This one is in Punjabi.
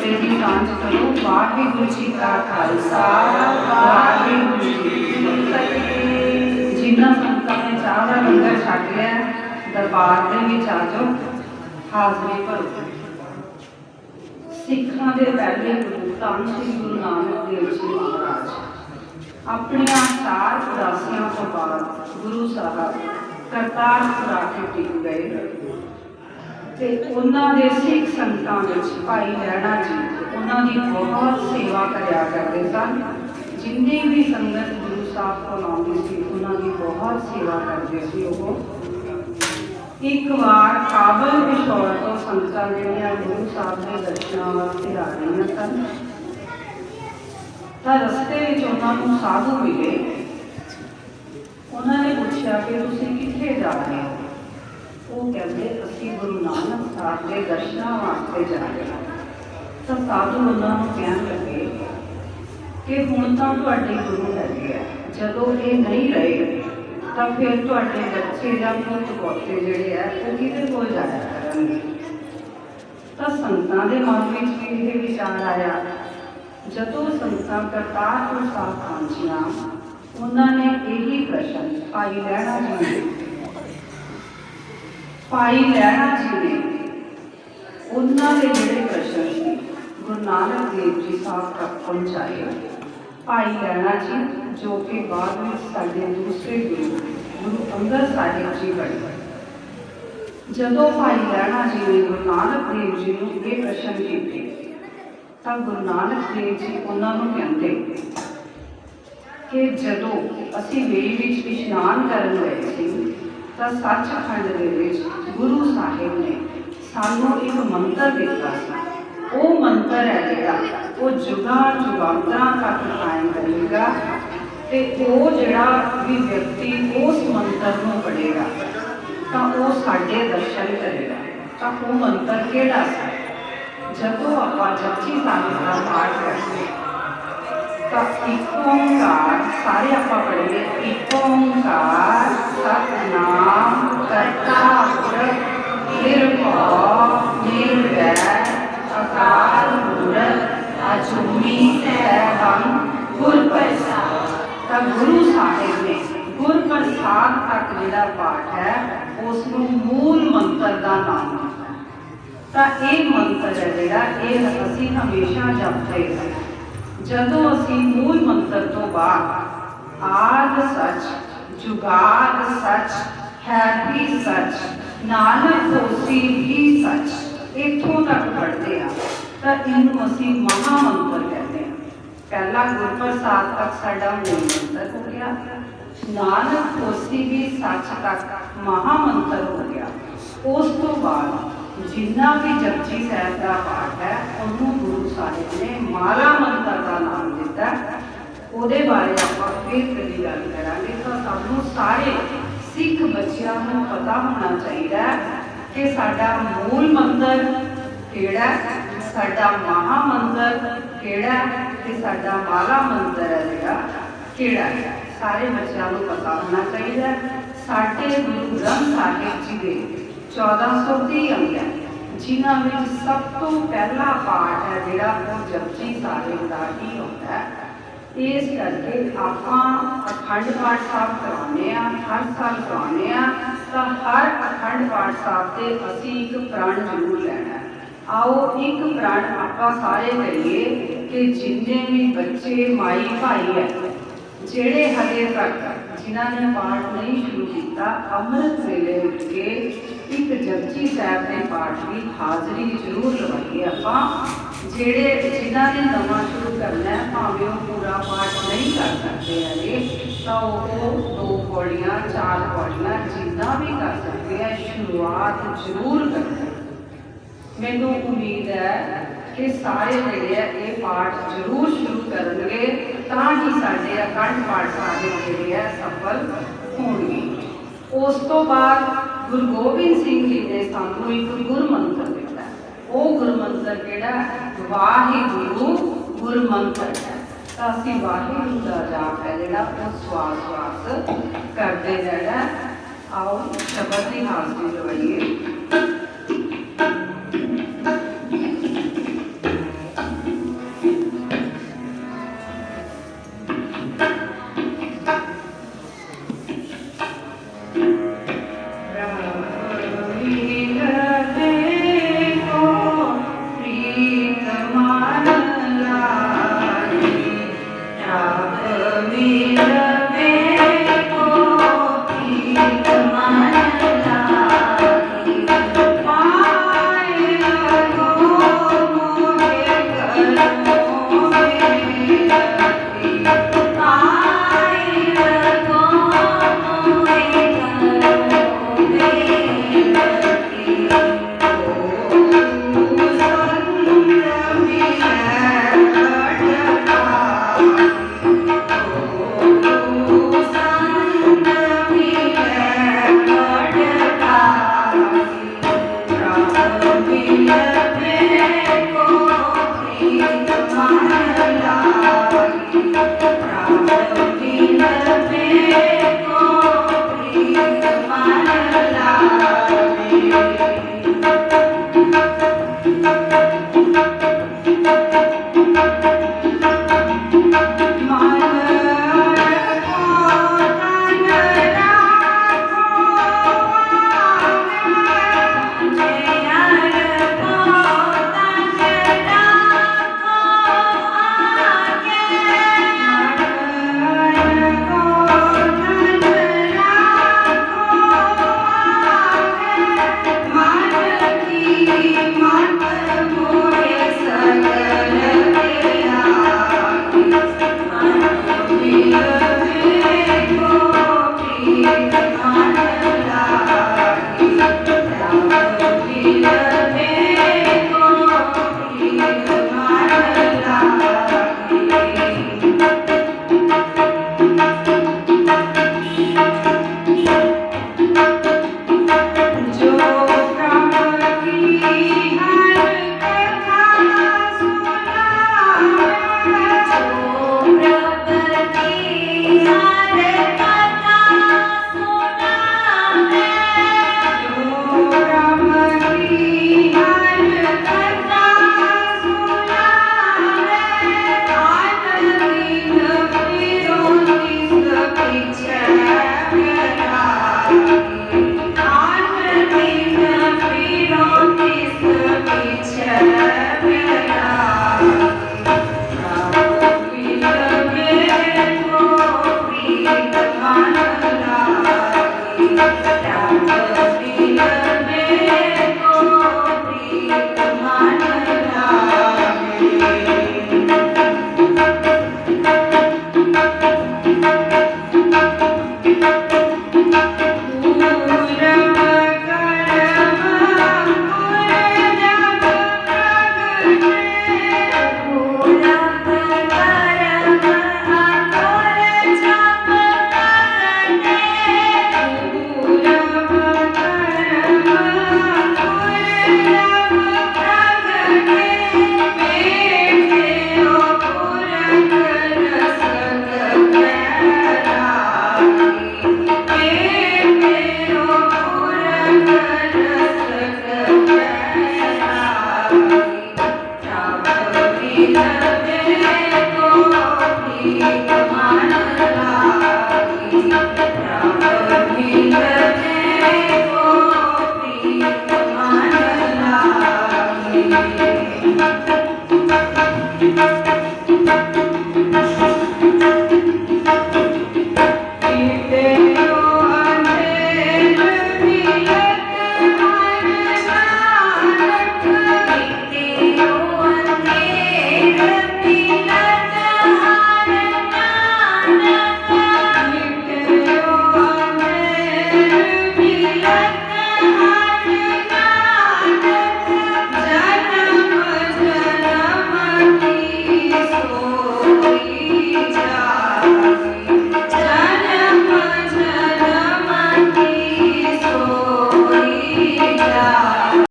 ਫਤਿਹ ਦੀ ਸਾਂਝ ਕਰੋ, ਵਾਹਿਗੁਰੂ ਜੀ ਕਾ ਖਾਲਸਾ, ਵਾਹਿਗੁਰੂ ਜੀ ਕੀ ਫਤਿਹ। ਜਿਨ੍ਹਾਂ ਸੰਤਾਂ ਨੇ ਚਾਹ ਦਾ ਲੰਗਰ ਛਕ ਲਿਆ, ਦਰਬਾਰ ਦੇ ਵਿੱਚ ਆ ਜਾਓ, ਹਾਜ਼ਰੀ ਭਰੋ। ਸਿੱਖਾਂ ਦੇ ਪਹਿਲੇ ਗੁਰੂ ਧੰਨ ਸ੍ਰੀ ਗੁਰੂ ਨਾਨਕ ਦੇਵ ਜੀ ਮਹਾਰਾਜ। ਆਪਣੀਆਂ ਚਾਰ ਉਦਾਸੀਆਂ ਤੋਂ ਬਾਅਦ ਗੁਰੂ ਸਾਹਿਬ ਕਰਤਾਰਪੁਰ ਆ ਕੇ ਟਿਕ ਗਏ। ਤੇ ਉਹਨਾਂ ਦੇ ਸਿੱਖ ਸੰਗਤਾਂ ਵਿੱਚ ਭਾਈ ਲਹਿਣਾ ਜੀ, ਉਹਨਾਂ ਦੀ ਬਹੁਤ ਸੇਵਾ ਕਰਿਆ ਕਰਦੇ ਸਨ। ਜਿੰਨੇ ਵੀ ਸੰਗਤ ਗੁਰੂ ਸਾਹਿਬ ਕੋਲ ਆਉਂਦੀ ਸੀ, ਉਹਨਾਂ ਦੀ ਬਹੁਤ ਸੇਵਾ ਕਰਦੇ ਸੀ ਉਹ। ਇੱਕ ਵਾਰ ਕਾਬਲ ਪਿਸ਼ੌਰ ਤੋਂ ਸੰਗਤਾਂ ਜਿਹੜੀਆਂ ਗੁਰੂ ਸਾਹਿਬ ਦੇ ਦਰਸ਼ਨਾਂ ਵਾਸਤੇ ਆ ਰਹੀਆਂ ਸਨ, ਤਾਂ ਰਸਤੇ ਵਿੱਚ ਉਹਨਾਂ ਨੂੰ ਸਾਧੂ ਮਿਲੇ। ਉਹਨਾਂ ਨੇ ਪੁੱਛਿਆ ਕਿ ਤੁਸੀਂ ਕਿੱਥੇ ਜਾ ਰਹੇ ਹੋ? ਉਹ ਕਹਿੰਦੇ, ਅਸੀਂ ਗੁਰੂ ਨਾਨਕ ਸਾਹਿਬ ਦੇ ਦਰਸ਼ਨਾਂ ਵਾਸਤੇ ਜਾ ਰਹੇ ਹਾਂ। ਤਾਂ ਸਾਧੂ ਉਹਨਾਂ ਨੂੰ ਕਹਿਣ ਲੱਗੇ ਕਿ ਹੁਣ ਤਾਂ ਤੁਹਾਡੇ ਗੁਰੂ ਹੈਗੇ ਆ ਜਦੋਂ ਇਹ ਨਹੀਂ ਰਹੇ, ਤਾਂ ਫਿਰ ਤੁਹਾਡੇ ਬੱਚੇ ਜਾਂ ਪੁੱਤ ਪੋਤੇ ਜਿਹੜੇ ਆ, ਉਹ ਕਿਹਦੇ ਕੋਲ ਜਾਇਆ ਕਰਨਗੇ? ਤਾਂ ਸੰਤਾਂ ਦੇ ਮਨ ਵਿੱਚ ਵੀ ਇਹ ਵਿਚਾਰ ਆਇਆ, ਜਦੋਂ ਸੰਤਾਂ ਕਰਤਾਰਪੁਰ ਸਾਹਿਬ ਪਹੁੰਚੀਆਂ, ਉਹਨਾਂ ਨੇ ਇਹੀ ਪ੍ਰਸ਼ਨ, ਭਾਈ ਲਹਿਣਾ ਜੀ ਭਾਈ ਲਹਿਣਾ ਜੀ ਨੇ ਉਹਨਾਂ ਦੇ ਜਿਹੜੇ ਪ੍ਰਸ਼ਨ ਸੀ, ਗੁਰੂ ਨਾਨਕ ਦੇਵ ਜੀ ਸਾਹਿਬ ਤੱਕ ਪਹੁੰਚਾਏ। ਭਾਈ ਲਹਿਣਾ ਜੀ, ਜੋ ਕਿ ਬਾਅਦ ਵਿੱਚ ਸਾਡੇ ਦੂਸਰੇ ਗੁਰੂ ਗੁਰੂ ਅੰਗਦ ਸਾਹਿਬ ਜੀ ਬਣੇ। ਜਦੋਂ ਭਾਈ ਲਹਿਣਾ ਜੀ ਨੇ ਗੁਰੂ ਨਾਨਕ ਦੇਵ ਜੀ ਨੂੰ ਇਹ ਪ੍ਰਸ਼ਨ ਕੀਤੇ, ਤਾਂ ਗੁਰੂ ਨਾਨਕ ਦੇਵ ਜੀ ਉਹਨਾਂ ਨੂੰ ਕਹਿੰਦੇ ਕਿ ਜਦੋਂ ਅਸੀਂ ਵੇਈ ਵਿੱਚ ਇਸ਼ਨਾਨ ਕਰਨ ਗਏ ਸੀ, ਤਾਂ ਸੱਚਖੰਡ ਦੇ ਵਿੱਚ ਗੁਰੂ ਸਾਹਿਬ ਨੇ ਸਾਨੂੰ ਇੱਕ ਮੰਤਰ ਦਿੱਤਾ ਸੀ ਉਹ ਮੰਤਰ ਹੈ ਜਿਹੜਾ ਉਹ ਜੁਗਾਂ ਜੁਗਾਂਤਰਾਂ ਤੱਕ ਕਾਇਮ ਰਹੇਗਾ ਤੇ ਉਹ ਜਿਹੜਾ ਵੀ ਵਿਅਕਤੀ ਉਸ ਮੰਤਰ ਨੂੰ ਪੜ੍ਹੇਗਾ ਤਾਂ ਉਹ ਸਾਡੇ ਦਰਸ਼ਨ ਕਰੇਗਾ ਤਾਂ ਉਹ ਮੰਤਰ ਕਿਹੜਾ ਹੈ ਜਦੋਂ ਆਪਾਂ ਜਪਜੀ ਸਾਹਿਬ ਦਾ ਪਾਠ ਕਰਦੇ ਹਾਂ, ਤਾਂ ਇੱਕ ਓੰਕਾਰ ਸਾਰੇ ਆਪਾਂ ਪੜ੍ਹੀਏ ਇੱਕ ਓੰਕਾਰ ਸਤਨਾਮ ਕਰਤਾ ਤਾਂ ਗੁਰੂ ਸਾਹਿਬ ਨੇ, ਗੁਰ ਪ੍ਰਸਾਦ ਤੱਕ ਜਿਹੜਾ ਪਾਠ ਹੈ ਉਸ ਨੂੰ ਮੂਲ ਮੰਤਰ ਦਾ ਨਾਮ ਦਿੱਤਾ। ਤਾਂ ਇਹ ਮੰਤਰ ਹੈ ਜਿਹੜਾ, ਇਹ ਅਸੀਂ ਹਮੇਸ਼ਾ ਜਪਦੇ ਹਾਂ। ਜਦੋਂ ਅਸੀਂ ਮੂਲ ਮੰਤਰ ਤੋਂ ਬਾਅਦ ਆਦ ਸੱਚ, ਜੁਗਾਦ ਸੱਚ, ਹੈ ਵੀ ਸੱਚ, ਨਾਨਕ ਹੋਸੀ ਵੀ ਸੱਚ, ਇੱਥੋਂ ਤੱਕ ਪੜ੍ਹਦੇ ਆ ਤਾਂ ਇਹਨੂੰ ਅਸੀਂ ਮਹਾ ਮੰਤਰ ਗੁਰਪ੍ਰਸਾਦ ਤੱਕ ਸਾਡਾ ਮੰਤਰ ਹੋ ਗਿਆ। ਨਾਨਕ ਹੋਸੀ ਵੀ ਸੱਚ ਤੱਕ ਮਹਾ ਮੰਤਰ ਹੋ ਗਿਆ। ਉਸ ਤੋਂ ਬਾਅਦ ਜਿੰਨਾ ਵੀ ਜਪਜੀ ਸਾਹਿਬ ਦਾ ਪਾਠ ਹੈ, ਉਹਨੂੰ ਗੁਰੂ ਸਾਹਿਬ ਨੇ ਮਾਲਾ ਮੰਤਰ ਦਾ ਨਾਮ ਦਿੱਤਾ। ਉਹਦੇ ਬਾਰੇ ਆਪਾਂ ਫਿਰ ਕਦੀ ਗੱਲ ਕਰਾਂਗੇ। ਤਾਂ ਸਾਨੂੰ ਸਾਰੇ ਸਿੱਖ ਬੱਚਿਆਂ ਨੂੰ ਪਤਾ ਹੋਣਾ ਚਾਹੀਦਾ ਹੈ ਕਿ ਸਾਡਾ ਮੂਲ ਮੰਤਰ ਕਿਹੜਾ ਸਾਡਾ ਮਹਾ ਮੰਤਰ ਕਿਹੜਾ ਹੈ ਸਾਡਾ ਮਾਲਾ ਮੰਤਰ ਹੈ ਜਿਹੜਾ, ਕਿਹੜਾ ਹੈ? ਸਾਰੇ ਬੱਚਿਆਂ ਨੂੰ ਪਤਾ ਹੋਣਾ ਚਾਹੀਦਾ ਸਾਡੇ ਗੁਰੂ ਗ੍ਰੰਥ ਸਾਹਿਬ ਜੀ ਦੇ 1430 ਅੰਗ ਹੈ ਜਿਨ੍ਹਾਂ ਵਿੱਚ ਸਭ ਤੋਂ ਪਹਿਲਾ ਪਾਠ ਹੈ ਜਿਹੜਾ ਉਹ ਜਪਜੀ ਸਾਹਿਬ ਦਾ ਹੀ ਹੁੰਦਾ ਹੈ। ਇਸ ਕਰਕੇ ਆਪਾਂ ਅਖੰਡ ਪਾਠ ਸਾਹਿਬ ਕਰਾਉਂਦੇ ਆ ਹਰ ਸਾਲ ਕਰਾਉਂਦੇ ਆ ਤਾਂ ਹਰ ਅਖੰਡ ਪਾਠ ਸਾਹਿਬ ਤੇ ਅਸੀਂ ਇੱਕ ਪ੍ਰਣ ਜ਼ਰੂਰ ਲੈਣਾ ਆਓ, ਇੱਕ ਪ੍ਰਣ ਆਪਾਂ ਸਾਰੇ ਕਰੀਏ। ਕਿ ਜਿੰਨੇ ਵੀ ਬੱਚੇ ਮਾਈ ਭਾਈ ਹੈ, ਜਿਹੜੇ ਹਲੇ ਤੱਕ ਜਿਨ੍ਹਾਂ ਨੇ ਪਾਠ ਨਹੀਂ ਸ਼ੁਰੂ ਕੀਤਾ, ਅੰਮ੍ਰਿਤ ਵੇਲੇ ਉੱਠ ਕੇ ਇੱਕ ਜਪਜੀ ਸਾਹਿਬ ਦੇ ਪਾਠ ਦੀ ਹਾਜ਼ਰੀ ਜ਼ਰੂਰ ਲਵਾਈਏ ਆਪਾਂ ਜਿਹੜੇ, ਜਿਨ੍ਹਾਂ ਨੇ ਨਵਾਂ ਸ਼ੁਰੂ ਕਰਨਾ ਹੈ, ਭਾਵੇਂ ਉਹ ਪੂਰਾ ਪਾਠ ਨਹੀਂ ਕਰ ਸਕਦੇ ਹੈਗੇ, ਤਾਂ ਉਹ ਦੋ ਪੌੜੀਆਂ, ਚਾਰ ਪੌੜੀਆਂ ਜਿੰਨਾ ਵੀ ਕਰ ਸਕਦੇ ਆ ਸ਼ੁਰੂਆਤ ਜ਼ਰੂਰ ਕਰਨਾ ਮੈਨੂੰ ਉਮੀਦ ਹੈ ਕਿ ਸਾਰੇ ਜਿਹੜੇ ਆ ਇਹ ਪਾਠ ਜ਼ਰੂਰ ਸ਼ੁਰੂ ਕਰਨਗੇ ਤਾਂ ਕਿ ਸਾਡੇ ਅਖੰਡ ਪਾਠ ਸਾਹਿਬ ਜਿਹੜੇ ਆ ਸਫਲ ਹੋਣਗੇ। ਉਸ ਤੋਂ ਬਾਅਦ ਗੁਰੂ ਗੋਬਿੰਦ ਸਿੰਘ ਜੀ ਨੇ ਸਾਨੂੰ ਇੱਕ ਗੁਰ ਮੰਤਰ ਦਿੱਤਾ। ਉਹ ਗੁਰ ਮੰਤਰ ਕਿਹੜਾ? ਵਾਹਿਗੁਰੂ ਗੁਰ ਮੰਤਰ ਹੈ। ਤਾਂ ਅਸੀਂ ਵਾਹਿਗੁਰੂ ਦਾ ਜਾਪ ਹੈ ਜਿਹੜਾ ਉਹ ਸਵਾਸ ਸਵਾਸ ਕਰਦੇ ਰਹਿਣਾ। ਆਓ ਸ਼ਬਦ ਦੀ ਹਾਜ਼ਰੀ ਲਵਾਈਏ।